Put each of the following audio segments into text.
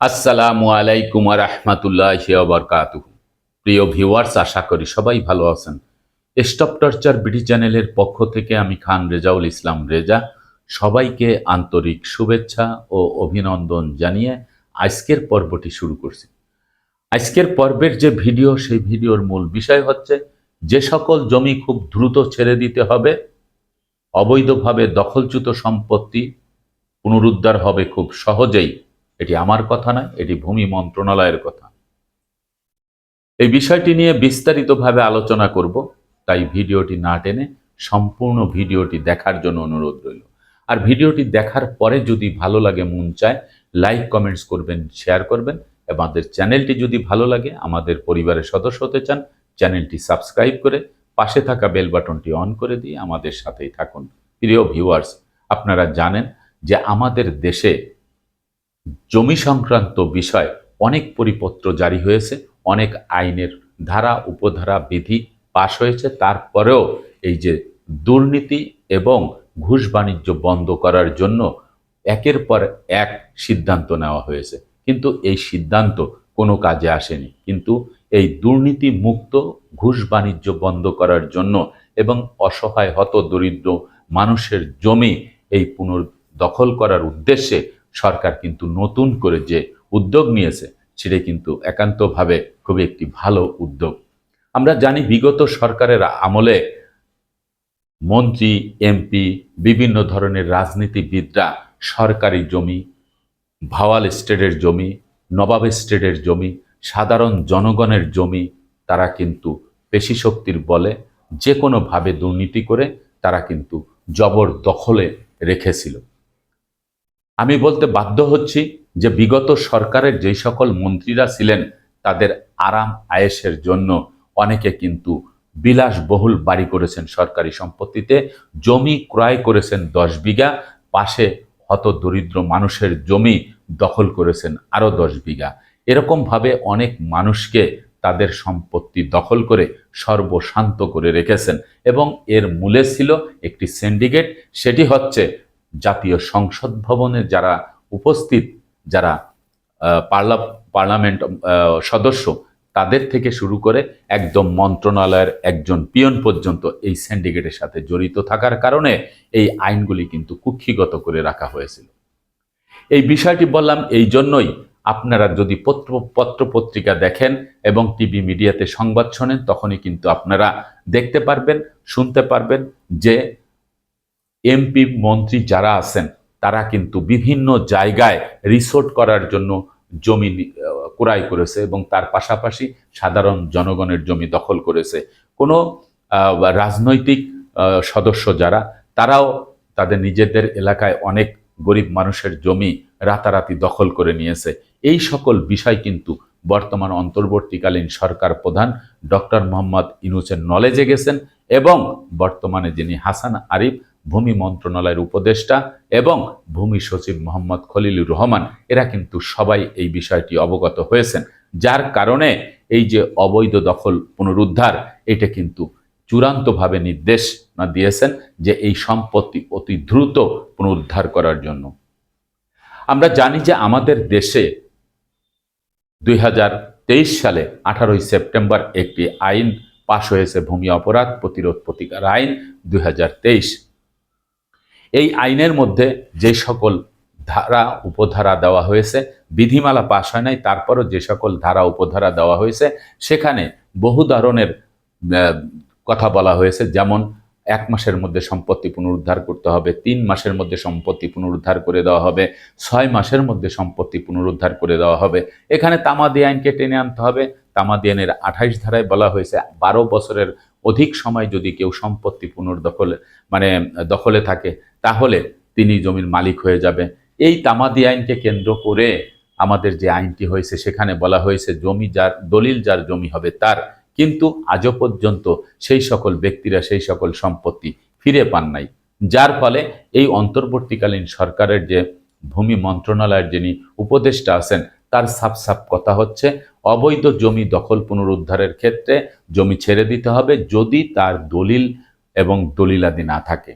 আসসালামু আলাইকুম রহমতুল্লাহ বরকাত প্রিয় ভিউয়ার্স, আশা করি সবাই ভালো আছেন। স্টপ টর্চার বিডি চ্যানেলের পক্ষ থেকে আমি খান রেজাউল ইসলাম রেজা। সবাইকে আন্তরিক শুভেচ্ছা ও অভিনন্দন জানিয়ে আজকের পর্বটি শুরু করছি। আজকের পর্বের যে ভিডিও, সেই ভিডিওর মূল বিষয় হচ্ছে, যে সকল জমি খুব দ্রুত ছেড়ে দিতে হবে, অবৈধভাবে দখলচ্যুত সম্পত্তি পুনরুদ্ধার হবে খুব সহজেই। এটি আমার কথা নয়, এটি ভূমি মন্ত্রণালয়ের কথা। এই বিষয়টি নিয়ে বিস্তারিতভাবে আলোচনা করব, তাই ভিডিওটি না টেনে সম্পূর্ণ ভিডিওটি দেখার জন্য অনুরোধ রইল। আর ভিডিওটি দেখার পরে যদি ভালো লাগে, মন চায়, লাইক, কমেন্টস করবেন, শেয়ার করবেন। আমাদের চ্যানেলটি যদি ভালো লাগে, আমাদের পরিবারের সদস্য হতে চান, চ্যানেলটি সাবস্ক্রাইব করে পাশে থাকা বেল বাটনটি অন করে দিয়ে আমাদের সাথেই থাকুন। প্রিয় ভিউয়ার্স, আপনারা জানেন যে আমাদের দেশে জমি সংক্রান্ত বিষয় অনেক পরিপত্র জারি হয়েছে, অনেক আইনের ধারা, উপধারা, বিধি পাশ হয়েছে। তারপরেও এই যে দুর্নীতি এবং ঘুষ বাণিজ্য বন্ধ করার জন্য একের পর এক সিদ্ধান্ত নেওয়া হয়েছে। কিন্তু এই সিদ্ধান্ত কোনো কাজে আসেনি। কিন্তু এই দুর্নীতি মুক্ত ঘুষ বাণিজ্য বন্ধ করার জন্য এবং অসহায় হত দরিদ্র মানুষের জমি এই পুনর্দখল করার উদ্দেশ্যে সরকার কিন্তু নতুন করে যে উদ্যোগ নিয়েছে, সেটা কিন্তু একান্তভাবে খুবই একটি ভালো উদ্যোগ। আমরা জানি বিগত সরকারের আমলে মন্ত্রী এমপি বিভিন্ন ধরনের রাজনীতিবিদরা সরকারি জমি, ভাওয়াল স্টেটের জমি, নবাব স্টেটের জমি, সাধারণ জনগণের জমি, তারা কিন্তু পেশি শক্তির বলে যে কোনোভাবে দুর্নীতি করে তারা কিন্তু জবরদখলে রেখেছিল। আমি বলতে বাধ্য হচ্ছি যে বিগত সরকারের যেই সকল মন্ত্রীরা ছিলেন, তাদের আরাম আয়েসের জন্য অনেকে কিন্তু বিলাসবহুল বাড়ি করেছেন সরকারি সম্পত্তিতে, জমি ক্রয় করেছেন দশ বিঘা, পাশে হত দরিদ্র মানুষের জমি দখল করেছেন আরও দশ বিঘা। এরকমভাবে অনেক মানুষকে তাদের সম্পত্তি দখল করে সর্বশান্ত করে রেখেছেন এবং এর মূলে ছিল একটি সিন্ডিকেট সেটি হচ্ছে জাতীয় সংসদ ভবনে যারা উপস্থিত, যারা পার্লা, পার্লামেন্ট সদস্য, তাদের থেকে শুরু করে একদম মন্ত্রণালয়ের একজন পিয়ন পর্যন্ত এই সিন্ডিকেটের সাথে জড়িত থাকার কারণে এই আইনগুলি কিন্তু কুক্ষিগত করে রাখা হয়েছিল। এই বিষয়টি বললাম এই জন্যই আপনারা যদি পত্র পত্র পত্রিকা দেখেন এবং টিভি মিডিয়াতে সংবাদ শোনেন, তখনই কিন্তু আপনারা দেখতে পারবেন, শুনতে পারবেন যে এমপি মন্ত্রী যারা আছেন, তারা কিন্তু বিভিন্ন জায়গায় রিসোর্ট করার জন্য জমি ক্রয় করেছে এবং তার পাশাপাশি সাধারণ জনগণের জমি দখল করেছে। কোনো রাজনৈতিক সদস্য যারা, তারাও তাদের নিজেদের এলাকায় অনেক গরিব মানুষের জমি রাতারাতি দখল করে নিয়েছে। এই সকল বিষয় কিন্তু বর্তমান অন্তর্বর্তীকালীন সরকার প্রধান ডক্টর মোহাম্মদ ইনুসের নলেজে গেছেন এবং বর্তমানে যিনি হাসান আরিফ ভূমি মন্ত্রণালয়ের উপদেষ্টা এবং ভূমি সচিব মোহাম্মদ খলিলুর রহমান, এরা কিন্তু সবাই এই বিষয়টি অবগত হয়েছেন। যার কারণে এই যে অবৈধ দখল পুনরুদ্ধার, এটা কিন্তু চূড়ান্তভাবে নির্দেশ না দিয়েছেন যে এই সম্পত্তি অতি দ্রুত পুনরুদ্ধার করার জন্য। আমরা জানি যে আমাদের দেশে দুই হাজার তেইশ সালে আঠারোই সেপ্টেম্বর একটি আইন পাশ হয়েছে ভূমি অপরাধ প্রতিরোধ প্রতিকার আইন। দুই হাজার তেইশ এই আইনের মধ্যে যে সকল ধারা, উপধারা দেওয়া হয়েছে, বিধিমালা পাশ হয় নাই, তারপরও যে সকল ধারা, উপধারা দেওয়া হয়েছে, সেখানে বহু ধরনের কথা বলা হয়েছে, যেমন এক মাসের মধ্যে সম্পত্তি পুনরুদ্ধার করতে হবে, তিন মাসের মধ্যে সম্পত্তি পুনরুদ্ধার করে দেওয়া হবে, ছয় মাসের মধ্যে সম্পত্তি পুনরুদ্ধার করে দেওয়া হবে। এখানে তামাদি আইনকে টেনে আনতে হবে, তামাদি আইনের আঠাইশ ধারায় বলা হয়েছে, বারো বছরের অধিক সময় যদি কেউ সম্পত্তি পুনর্দখলে মানে দখলে থাকে, তাহলে তিনি জমির মালিক হয়ে যাবে। এই তামাদি আইনকে কেন্দ্র করে আমাদের যে আইনটি হয়েছে, সেখানে বলা হয়েছে জমি যার, দলিল যার জমি হবে তার। কিন্তু আজও পর্যন্ত সেই সকল ব্যক্তিরা সেই সকল সম্পত্তি ফিরে পান নাই। যার ফলে এই অন্তর্বর্তীকালীন সরকারের যে ভূমি মন্ত্রণালয়ের যিনি উপদেষ্টা আছেন তার সাপ সাপ কথা হচ্ছে, অবৈধ জমি দখল পুনরুদ্ধারের ক্ষেত্রে জমি ছেড়ে দিতে হবে যদি তার দলিল এবং দলিলাদি না থাকে।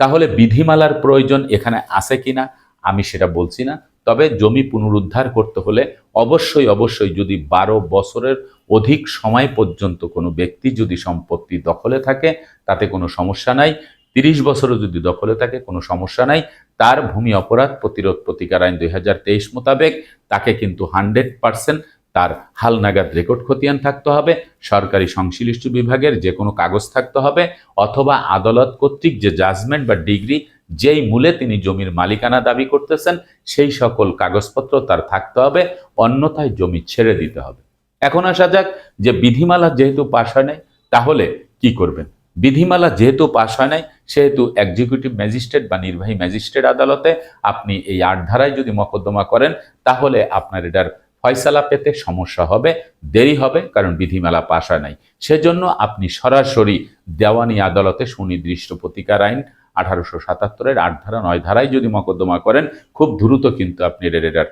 তাহলে বিধিমালার প্রয়োজন এখানে আছে কিনা, আমি সেটা বলছি না। তবে জমি পুনরুদ্ধার করতে হলে অবশ্যই অবশ্যই যদি বারো বছরের অধিক সময় পর্যন্ত কোনো ব্যক্তি যদি সম্পত্তি দখলে থাকে, তাতে কোনো সমস্যা নাই। তিরিশ বছরও যদি দখলে থাকে, কোনো সমস্যা নাই। তার ভূমি অপরাধ প্রতিরোধ প্রতিকার আইন দুই হাজার তেইশ মোতাবেক তাকে কিন্তু হান্ড্রেড পার্সেন্ট তার হালনাগাদ রেকর্ড খতিয়ান থাকতে হবে। সরকারি সংশ্লিষ্ট বিভাগের যে কোনো কাগজ থাকতে হবে, অথবা আদালত কর্তৃক যে জাজমেন্ট বা ডিগ্রি যেই মূলে তিনি জমির মালিকানা দাবি করতেছেন, সেই সকল কাগজপত্র তার থাকতে হবে, অন্যথায় জমি ছেড়ে দিতে হবে। এখন আসা যাক যে বিধিমালা যেহেতু পাশ হয় তাহলে কি করবেন? বিধিমালা যেহেতু পাশ হয় নাই সেহেতু এক্সিকিউটিভ ম্যাজিস্ট্রেট বা নির্বাহী ম্যাজিস্ট্রেট আদালতে আপনি এই আট ধারায় যদি মকদ্দমা করেন তাহলে আপনার এটার ফয়সালা পেতে সমস্যা হবে দেরি হবে কারণ বিধিমালা পাশ হয় নাই। সেজন্য আপনি সরাসরি দেওয়ানি আদালতে সুনির্দিষ্ট প্রতিকার আইন আঠারোশো সাতাত্তরের আট ধারা নয় ধারায় যদি মকদ্দমা করেন খুব দ্রুত কিন্তু আপনি আহ,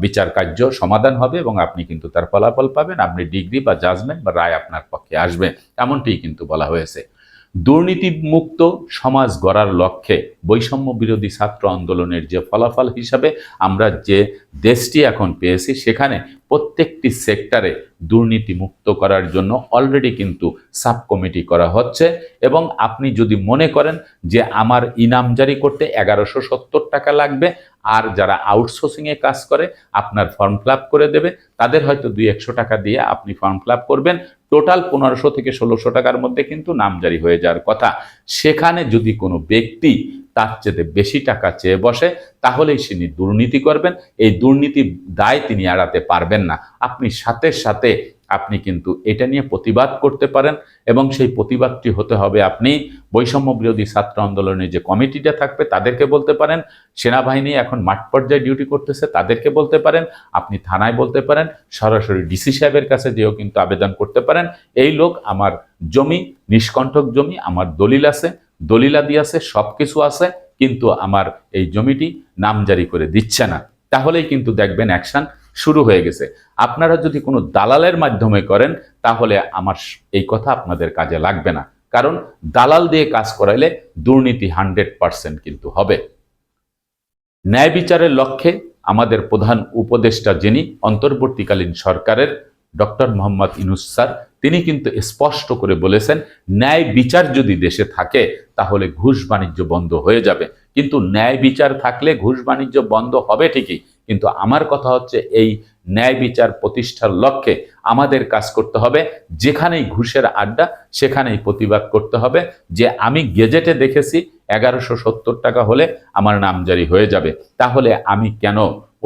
বিচার কার্য সমাধান হবে এবং আপনি কিন্তু তার ফলাফল পাবেন। আপনি ডিগ্রি বা জাজমেন্ট বা রায় আপনার পক্ষে আসবে। এমনটি কিন্তু বলা হয়েছে। দুর্নীতিমুক্ত সমাজ গড়ার লক্ষ্যে বৈষম্য বিরোধী ছাত্র আন্দোলনের যে ফলাফল হিসাবে আমরা যে দেশটি এখন পেয়েছি, সেখানে প্রত্যেকটি সেক্টরে দুর্নীতিমুক্ত করার জন্য অলরেডি কিন্তু সাব কমিটি করা হচ্ছে এবং আপনি যদি মনে করেন যে আমার ইনাম জারি করতে এগারোশো সত্তর টাকা লাগবে, আর যারা আউটসোর্সিংয়ে কাজ করে, আপনার ফর্ম ফিল করে দেবে, তাদের হয়তো দুই একশো টাকা দিয়ে আপনি ফর্ম ফিল করবেন। টোটাল পনেরোশো থেকে ষোলোশো টাকার মধ্যে কিন্তু নামজারি হয়ে যাওয়ার কথা। সেখানে যদি কোনো ব্যক্তি তার চেয়ে বেশি টাকা চেয়ে বসে, তাহলেই তিনি দুর্নীতি করবেন। এই দুর্নীতি দায় তিনি এড়াতে পারবেন না। আপনি সাথে সাথে আপনি কিন্তু এটা নিয়ে প্রতিবাদ করতে পারেন এবং সেই প্রতিবাদটি হতে হবে আপনি বৈষম্য বিরোধী ছাত্র আন্দোলনের যে কমিটিটা থাকবে তাদেরকে বলতে পারেন। সেনাবাহিনী এখন মাঠ পর্যায়ে ডিউটি করতেছে তাদেরকে বলতে পারেন। আপনি থানায় বলতে পারেন। সরাসরি ডিসি সাহেবের কাছে যেও কিন্তু আবেদন করতে পারেন। এই লোক আমার জমি, নিষ্কণ্ঠক জমি, আমার দলিল আছে। দলিলাদি আছে সব কিছু আছে, কিন্তু আমার এই জমিটি নামজারি করে দিচ্ছে না। তাহলেই কিন্তু দেখবেন অ্যাকশন শুরু হয়ে গেছে। আপনারা যদি কোনো দালালের মাধ্যমে করেন, তাহলে আমার এই কথা আপনাদের কাজে লাগবে না। কারণ দালাল দিয়ে কাজ করাইলে দুর্নীতি হান্ড্রেড পার্সেন্ট কিন্তু হবে। ন্যায় বিচারের লক্ষ্যে আমাদের প্রধান উপদেষ্টা যিনি অন্তর্বর্তীকালীন সরকারের ডক্টর মোহাম্মদ ইনুস স্যার, তিনি কিন্তু স্পষ্ট করে বলেছেন, ন্যায় বিচার যদি দেশে থাকে, তাহলে ঘুষ বাণিজ্য বন্ধ হয়ে যাবে। কিন্তু ন্যায় বিচার থাকলে ঘুষ বাণিজ্য বন্ধ হবে ঠিকই, কিন্তু আমার কথা হচ্ছে এই ন্যায় বিচার প্রতিষ্ঠার লক্ষ্যে আমাদের কাজ করতে হবে, যেখানেই ঘুষের আড্ডা, সেখানেই প্রতিবাদ করতে হবে। যে আমি গেজেটে দেখেছি, এগারোশো সত্তর টাকা হলে আমার নামজারি হয়ে যাবে। তাহলে আমি কেন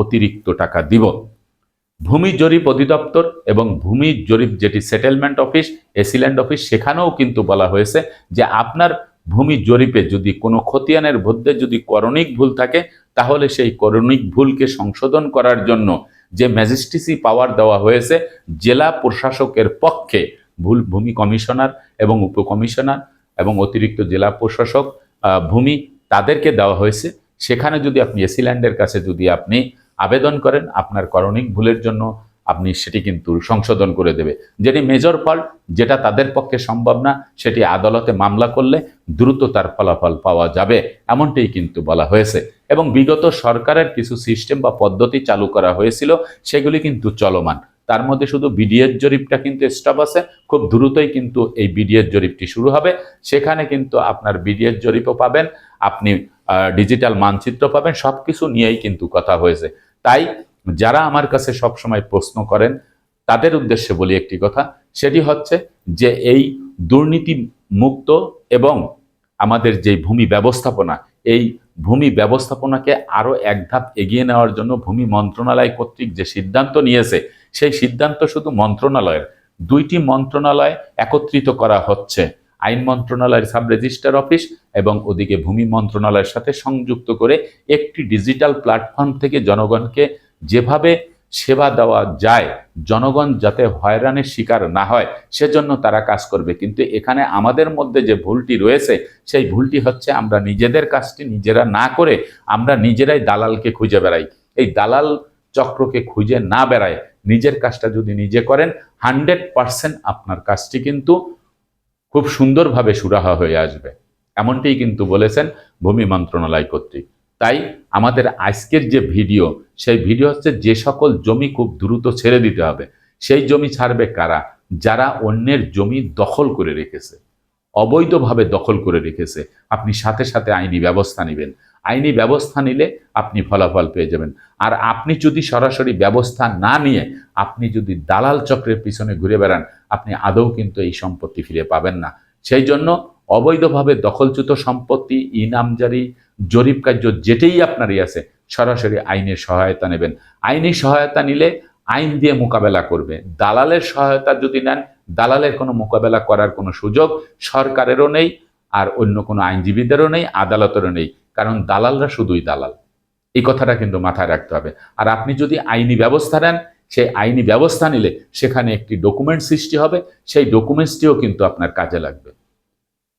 অতিরিক্ত টাকা দিব? ভূমি জরিপ অধিদপ্তর এবং ভূমি জরিপ যেটি সেটেলমেন্ট অফিস এসিল্যান্ড অফিস সেখানেও কিন্তু বলা হয়েছে যে আপনার ভূমি জরিপে যদি কোনো খতিয়ানের মধ্যে যদি করণিক ভুল থাকে, তাহলে সেই করণিক ভুলকে সংশোধন করার জন্য যে ম্যাজিস্ট্রেসি পাওয়ার দেওয়া হয়েছে, জেলা প্রশাসকের পক্ষে ভুল, ভূমি কমিশনার এবং উপকমিশনার এবং অতিরিক্ত জেলা প্রশাসক ভূমি তাদেরকে দেওয়া হয়েছে। সেখানে যদি আপনি এসিল্যান্ডের কাছে যদি আপনি আবেদন করেন, আপনার করণিক ভুলের জন্য আপনি সেটি কিন্তু সংশোধন করে দেবে। যেটি মেজর ফল্ট যেটা তাদের পক্ষে সম্ভব না, সেটি আদালতে মামলা করলে দ্রুত তার ফলাফল পাওয়া যাবে, এমনটাই কিন্তু বলা হয়েছে। এবং বিগত সরকারের কিছু সিস্টেম বা পদ্ধতি চালু করা হয়েছিল, সেগুলি কিন্তু চলমান। তার মধ্যে শুধু বিডিএর জরিপটা কিন্তু স্টপ আছে, খুব দ্রুতই কিন্তু এই বিডিএর জরিপটি শুরু হবে। সেখানে কিন্তু আপনার বিডিএস জরিপও পাবেন, আপনি ডিজিটাল মানচিত্র পাবেন সব কিছু নিয়েই কিন্তু কথা হয়েছে। তাই যারা আমার কাছে সবসময় প্রশ্ন করেন, তাদের উদ্দেশ্যে বলি একটি কথা, সেটি হচ্ছে যে এই দুর্নীতি মুক্ত এবং আমাদের যে ভূমি ব্যবস্থাপনা, এই ভূমি ব্যবস্থাপনাকে আরও এক ধাপ এগিয়ে নেওয়ার জন্য ভূমি মন্ত্রণালয় কর্তৃক যে সিদ্ধান্ত নিয়েছে, সেই সিদ্ধান্ত শুধু মন্ত্রণালয়ের, দুইটি মন্ত্রণালয় একত্রিত করা হচ্ছে। আইন মন্ত্রণালয়ের সাব রেজিস্ট্রার অফিস এবং ওদিকে ভূমি মন্ত্রণালয়ের সাথে সংযুক্ত করে একটি ডিজিটাল প্ল্যাটফর্ম থেকে জনগণকে যেভাবে সেবা দেওয়া যায়, জনগণ যাতে হয়রানির শিকার না হয়, সেজন্য তারা কাজ করবে। কিন্তু এখানে আমাদের মধ্যে যে ভুলটি রয়েছে, সেই ভুলটি হচ্ছে আমরা নিজেদের কাজটি নিজেরা না করে আমরা নিজেরাই দালালকে খুঁজে বেড়াই। এই দালাল চক্রকে খুঁজে না বেড়ায় নিজের কাজটা যদি নিজে করেন, হান্ড্রেড পারসেন্ট আপনার কাজটি কিন্তু খুব সুন্দরভাবে সুরাহা হয়ে আসবে। এমনটিই কিন্তু বলেছেন ভূমি মন্ত্রণালয় কর্তৃক। তাই আমাদের আজকের যে ভিডিও, সেই ভিডিও হচ্ছে যে সকল জমি খুব দ্রুত ছেড়ে দিতে হবে। সেই জমি ছাড়বে কারা? যারা অন্যের জমি দখল করে রেখেছে, অবৈধভাবে দখল করে রেখেছে, আপনি সাথে সাথে আইনি ব্যবস্থা নেবেন। আইনি ব্যবস্থা নিলে আপনি ফলাফল পেয়ে যাবেন। আর আপনি যদি সরাসরি ব্যবস্থা না নিয়ে, আপনি যদি দালাল চক্রের পিছনে ঘুরে বেড়ান আপনি আদৌ কিন্তু এই সম্পত্তি ফিরে পাবেন না। সেই জন্য অবৈধভাবে দখলচ্যুত সম্পত্তি, ইনামজারি, জরিপ কার্য যেটাই আপনারই আছে, সরাসরি আইনের সহায়তা নেবেন। আইনি সহায়তা নিলে আইন দিয়ে মোকাবেলা করবে। দালালের সহায়তা যদি নেন, দালালের কোনো মোকাবেলা করার কোনো সুযোগ সরকারেরও নেই আর অন্য কোনো আইনজীবীদেরও নেই, আদালতেরও নেই। কারণ দালালরা শুধুই দালাল। এই কথাটা কিন্তু মাথায় রাখতে হবে। আর আপনি যদি আইনি ব্যবস্থা নেন সেই আইনি ব্যবস্থা নিলে সেখানে একটি ডকুমেন্ট সৃষ্টি হবে, সেই ডকুমেন্টসটিও কিন্তু আপনার কাজে লাগবে।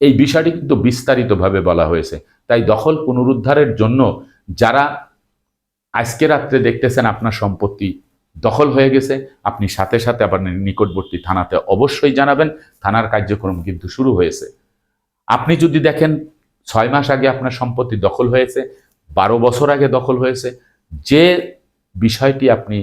এই বিষয়টি কিন্তু বিস্তারিতভাবে বলা হয়েছে। তাই দখল পুনরুদ্ধারের জন্য যারা আজকে রাত্রে দেখতেছেন আপনার সম্পত্তি দখল হয়ে গেছে, আপনি সাথে সাথে আবার নিকটবর্তী থানাতে অবশ্যই জানাবেন। থানার কার্যক্রম কিন্তু শুরু হয়েছে। আপনি যদি দেখেন ছয় মাস আগে আপনার সম্পত্তি দখল হয়েছে, বারো বছর আগে দখল হয়েছে, যে বিষয়টি আপনি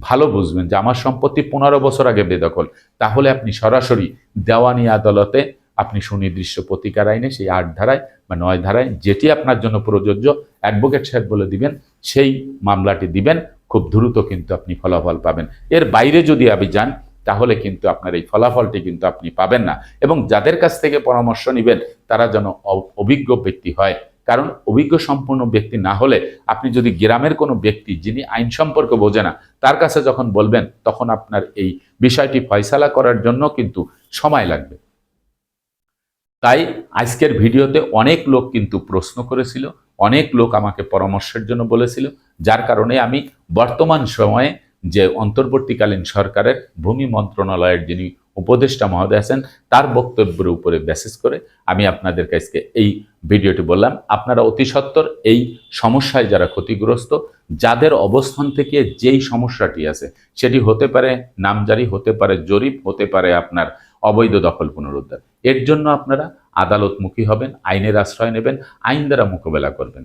ভালো বুঝবেন যে আমার সম্পত্তি পনেরো বছর আগে বেদখল। তাহলে আপনি সরাসরি দেওয়ানি আদালতে আপনি সুনির্দিষ্ট প্রতিকার আইনে সেই আট ধারায় বা নয় ধারায় যেটি আপনার জন্য প্রযোজ্য, অ্যাডভোকেট সাহেব বলে দিবেন, সেই মামলাটি দিবেন, খুব দ্রুত কিন্তু আপনি ফলাফল পাবেন। এর বাইরে যদি আপনি যান, তাহলে কিন্তু আপনার এই ফলাফলটি কিন্তু আপনি পাবেন না। এবং যাদের কাছ থেকে পরামর্শ নেবেন, তারা যেন অভিজ্ঞ ব্যক্তি হয়। কারণ অভিজ্ঞ সম্পূর্ণ ব্যক্তি না হলে আপনি যদি গ্রামের কোনো ব্যক্তি যিনি আইন সম্পর্কে বোঝে না, তার কাছে যখন বলবেন, তখন আপনার এই বিষয়টি ফয়সালা করার জন্য কিন্তু সময় লাগবে। তাই আজকের ভিডিওতে অনেক লোক কিন্তু প্রশ্ন করেছিল, অনেক লোক আমাকে পরামর্শের জন্য বলেছিল, যার কারণে আমি বর্তমান সময়ে যে অন্তর্বর্তীকালীন সরকারের ভূমি মন্ত্রণালয়ের যিনি উপদেষ্টা মহোদয় আছেন, তার বক্তব্যের উপরে বেসিস করে আমি আপনাদের কাছে এই ভিডিওটি বললাম। আপনারা অতি সত্বর এই সমস্যায় যারা ক্ষতিগ্রস্ত, যাদের অবস্থান থেকে যেই সমস্যাটি আছে, সেটি হতে পারে নামজারি, হতে পারে জরিপ, হতে পারে আপনার অবৈধ দখল পুনরুদ্ধার। এর জন্য আপনারা আদালতমুখী হবেন, আইনের আশ্রয় নেবেন, আইন দ্বারা মোকাবেলা করবেন।